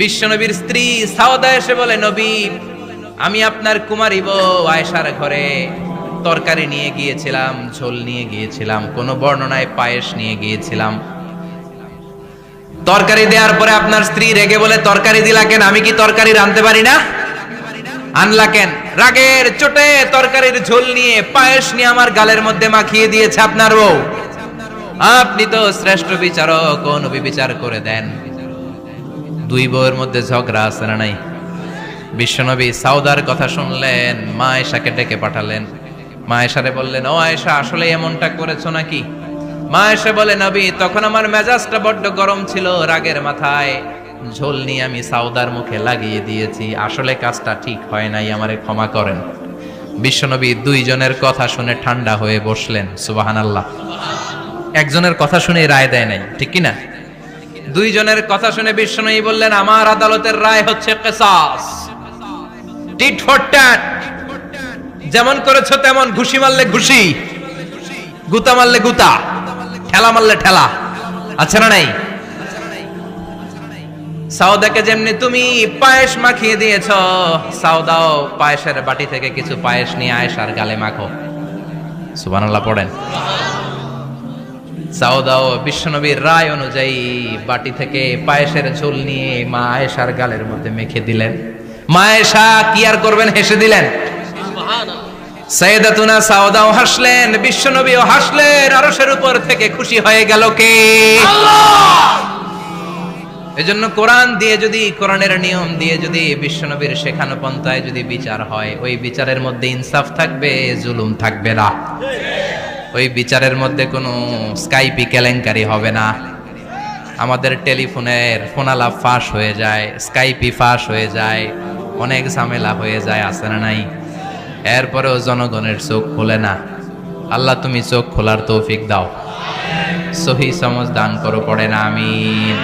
বিশ্বনবীর স্ত্রী সাওদা এসে বলে, নবী, আমি আপনার কুমারী বউ আয়েশার ঘরে তরকারি নিয়ে গিয়েছিলাম, ঝোল নিয়ে গিয়েছিলাম, কোন বর্ণনায় পায়েস নিয়ে গিয়েছিলাম। তরকারি দেওয়ার পরে আপনার স্ত্রী রেগে বলে, তরকারি দিলা কেন? আমি কি তরকারি রাঁধতে পারি না? আনলা কেন? রাগের চোটে তরকারির ঝোল নিয়ে পায়েস নিয়ে আমার গালের মধ্যে মাখিয়ে দিয়েছে আপনার বউ। আপনি তো শ্রেষ্ঠ বিচারক ও বিচার করে দেন। দুই বউয়ের মধ্যে ঝগড়া আছে না নাই? বিশ্বনবী সাউদার কথা শুনলেন, মা আয়েশাকে ডেকে পাঠালেন। মা আয়েশারে বললেন, ও আয়েশা, আসলে এমনটা করেছ নাকি? মা আয়েশা বলে, নবী, তখন আমার মেজাজটা বড্ড গরম ছিল রাগের মাথায়। ঝোল নিয়ে আমি সাউদার মুখে লাগিয়ে দিয়েছি। আসলে কাজটা ঠিক হয় নাই, আমারে ক্ষমা করেন। বিশ্বনবী দুইজনের কথা শুনে ঠান্ডা হয়ে বসলেন সুবাহান আল্লাহ একজনের কথা শুনে রায় দেয় নাই, ঠিক কি না? দুইজনের কথা শুনে বিষ্ণুই বললেন, আমার আদালতের রায় হচ্ছে যেমন করেছ তেমন ঘুষি মারলে ঘুষি, গুতা মারলে গুতা, ঠেলা মারলে ঠেলা। আচ্ছা না নাই? সাউদাকে যেমনি তুমি পায়েস মাখিয়ে দিয়েছ সাউদাও পায়েসের বাটি থেকে কিছু পায়েস নিয়ে আয়েশার গালে মাখো। সুবহানাল্লাহ, পড়েন। সাউদাও বিশ্বনবীর রায় অনুযায়ী বাটি থেকে পায়েসের ঝোল নিয়ে মা আয়েশার গালের মধ্যে মেখে দিলেন। মা আয়েশা কি আর করবেন হেসে দিলেন। সাউদাও হাসলেন বিশ্বনবীও হাসলেন আরশের উপর থেকে খুশি হয়ে গেল কে? এজন্য কোরআন দিয়ে যদি কোরআনের নিয়ম দিয়ে যদি বিশ্বনবীর শেখানো পন্থায় যদি বিচার হয় ওই বিচারের মধ্যে ইনসাফ থাকবে জুলুম থাকবে না। ওই বিচারের মধ্যে কোনো স্কাইপি কেলেঙ্কারি হবে না। আমাদের টেলিফোনের ফোনালা ফাঁস হয়ে যায় স্কাইপি ফাঁস হয়ে যায়, অনেক ঝামেলা হয়ে যায় আসে না নাই? এরপরেও জনগণের চোখ খোলে না। আল্লাহ তুমি চোখ খোলার তৌফিক দাও। সহি সমাজ দান করো, পড়ে না, আমিন।